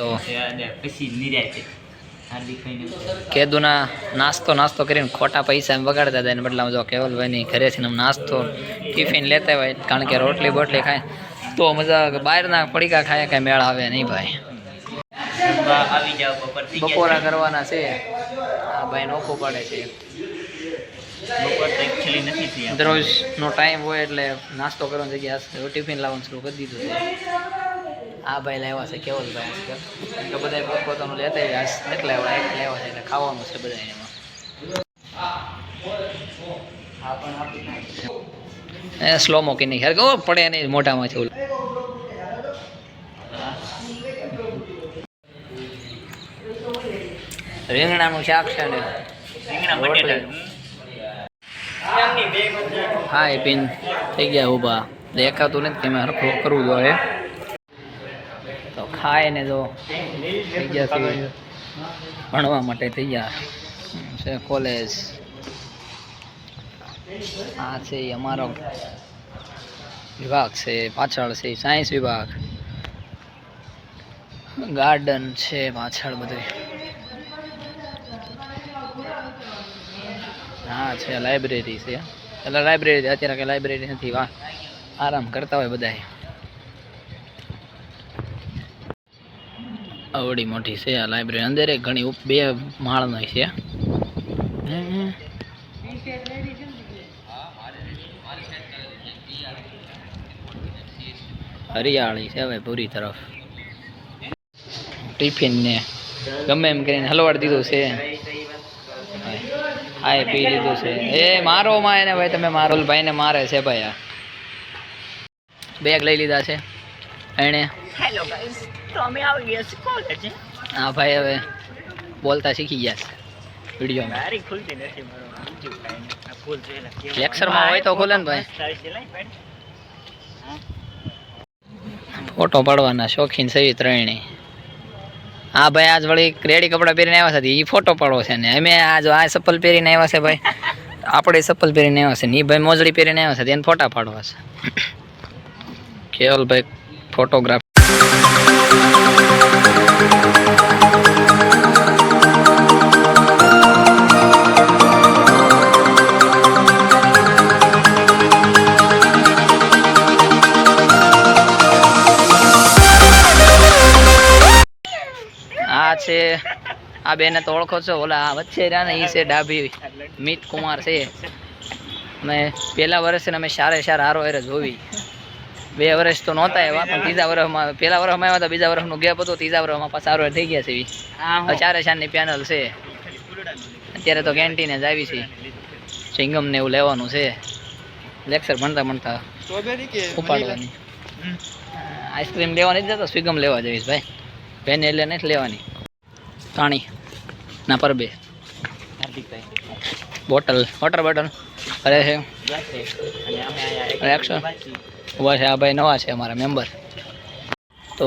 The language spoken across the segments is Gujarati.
તો કેદુના નાસ્તો નાસ્તો કરીને ખોટા પૈસા એમ બગાડતા હતા એને બદલામાં જો કેવલભાઈની ઘરેથી નાસ્તો, ટિફિન લેતા હોય, કારણ કે રોટલી બોટલી ખાય, તો મજા. બહારના પડીકા ખાય કાંઈ મેળ આવે નહીં ભાઈ. બપોર કરવાના છે. આ ભાઈ નોખું પડે છે. દરરોજનો ટાઈમ હોય એટલે નાસ્તો કરવાની જગ્યાએ ટિફિન લાવવાનું શરૂ કરી દીધું છે. આ ભાઈ લાવ્યા છે કેવલભાઈ આજકાલ તો બધા પોતપોતાનું લેતા આવ્યા આજ એટલે આવડા એક લેવા છે એટલે ખાવાનું છે બધા એમાં. એ સ્લો મોકી નહીં ખ્યાલ કહો પડે નહીં મોટામાં ઓલું. રીંગણાનું શાક છે ને. હા એ પિન. થઈ ગયા ઊભા. દેખાતું નથી કે મેં હરખું કરવું જોઈએ. તો ખાય ને જો થઈ ગયા ભણવા માટે ગયા છે કોલેજ. આ છે અમારો વિભાગ છે, પાછળ છે સાયન્સ વિભાગ. ગાર્ડન છે પાછળ બધું હા, છે, લાઇબ્રેરી છે. એટલે લાઇબ્રેરી, અત્યારે કઈ લાઇબ્રેરી નથી, વાહ. આરામ કરતા હોય બધાય. આવડી મોટી છે આ લાઇબ્રેરી અંદર. ઘણી બે માળની છે. હરિયાળી છે હવે પૂરી તરફ. ટિફિન ને ગમે એમ કરીને હલવાડ દીધું છે. હા, એ પી લીધું છે. એ મારો માં એને ભાઈ, તમે મારો ભાઈ ને મારે છે ભાઈ આ. બેગ લઈ લીધા છે. એણે? હેલો ગાઈસ તો અમે આવી ગયા છીએ કોલેજે હા? ભાઈ હવે બોલતા શીખી ગયા છે. વિડીયોમાં મારી ખુલતી નથી મારો. બીજું કાંઈ. આ ફૂલ જોયેલા. લેક્ચરમાં હોય તો ખોલે ને ભાઈ. ભાઈ. ફોટો પાડવાના શોખીન છે ત્રણેય. હા ભાઈ આજ વળી રેડી કપડાં પહેરીને આવ્યા છે. એ ફોટો પાડવો છે ને. અમે આજ આ ચપ્પલ પહેરીને આવ્યા છે ભાઈ. આપણે ચપ્પલ પહેરીને આવ્યા છે ને. એ ભાઈ મોજડી પહેરીને આવ્યા છે. એને ફોટા પાડવા છે. કેવલભાઈ ફોટોગ્રાફ આ છે, આ બેને તો ઓળખો છો, ઓલા વચ્ચે રહ્યા ને એ છે ડાભી મિત કુમાર છે. અમે પહેલા વર્ષે અમે સારે સારા હારો હારે જોવી. બે વર્ષ તો નહોતા એવા પણ ત્રીજા વર્ષમાં પહેલા વર્ષમાં આવ્યા હતા બીજા વર્ષનું ગેપ હતો ત્રીજા વર્ષમાં પાછા હારો થઈ ગયા છે હવે ચારે ચારની પેનલ છે. અત્યારે તો કેન્ટીને જ આવી છે. સિંગમ ને એવું લેવાનું છે. લેક્ચર ભણતા ભણતા ઉપાડવાની. આઈસ્ક્રીમ લેવાની જ તો સ્વિગમ લેવા જઈશ ભાઈ. પેન એટલે નથી લેવાની. પાણી. ના પર બે. બોટલ. Water bottle. અરે છે. ગયા ઊભા છે આ ભાઈ નવા છે અમારા મેમ્બર તો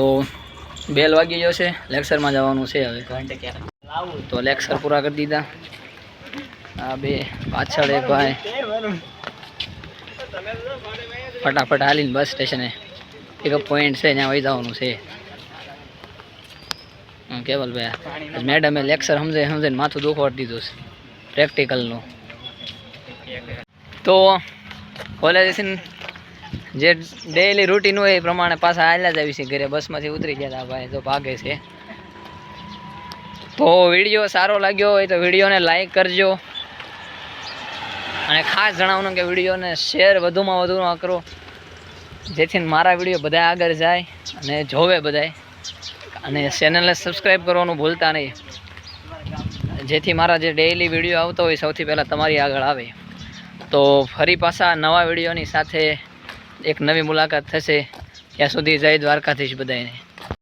બેલ વાગી ગયો છે લેક્ચરમાં જવાનું છે હવે. તો લેક્ચર પૂરા કરી દીધા. આ બે પાછળ એક ભાઈ. ફટાફટ હાલીને બસ સ્ટેશને એક પોઈન્ટ છે ત્યાં વહી જવાનું છે. હમ, કેવલ ભાઈ મેડમે લેક્ચર સમજે સમજીને માથું દુખવાડી દીધું છે. પ્રેક્ટિકલનું તો કોલેજ જે ડેઈલી રૂટીન હોય એ પ્રમાણે પાછા હાલ્યા જ આવી છે ઘરે. બસમાંથી ઉતરી ગયા હતા ભાઈ, તો ભાગે છે. તો વીડિયો સારો લાગ્યો હોય તો વિડીયોને લાઈક કરજો. અને ખાસ જણાવવાનું કે વિડીયોને શેર વધુમાં વધુ કરો. જેથી મારા વીડિયો બધા આગળ જાય અને જોવે બધાય. અને ચેનલને સબસ્ક્રાઈબ કરવાનું ભૂલતા નહીં. જેથી મારા જે ડેઈલી વીડિયો આવતો હોય સૌથી પહેલાં તમારી આગળ આવે. તો ફરી પાછા નવા વિડીયોની સાથે એક નવી મુલાકાત થશે ત્યાં સુધી જય દ્વારકાધીશ બધાને